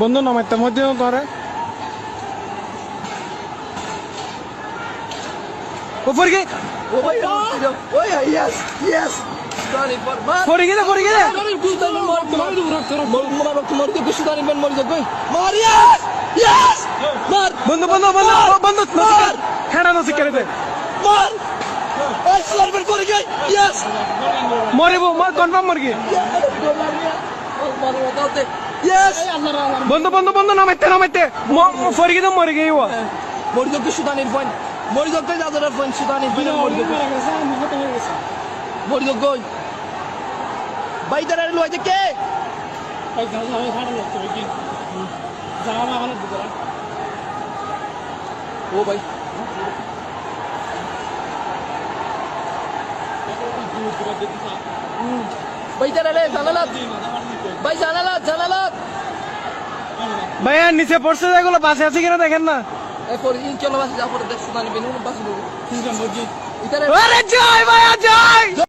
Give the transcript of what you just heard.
বন্ধু নামাইতে মধ্যে ধরে উপর মার বন্ধু বন্ধু দে। মার মরিব কনফার্ম মরগি। বন্ধু বন্ধু বন্ধু নামাইতে নামাইতে পড়ে গেছে মরে গই ও মর যাবে সুদানির পয়েন্ট মর যাবে যাদের পয়েন্ট সুদানি বেন মর যাবে মর যাবে গই বাইদারে লইতে কে ও ভাই বাইদারে লে জানালাত ভাই জানালাত জানালাত ভাইয়া নিচে পড়ছে যেগুলো বাসে আছে কিনা দেখেন না। চলো বাসে যা পরে দেখছ সুদানি বেন বাসে আরে জয় ভাইয়া জয়!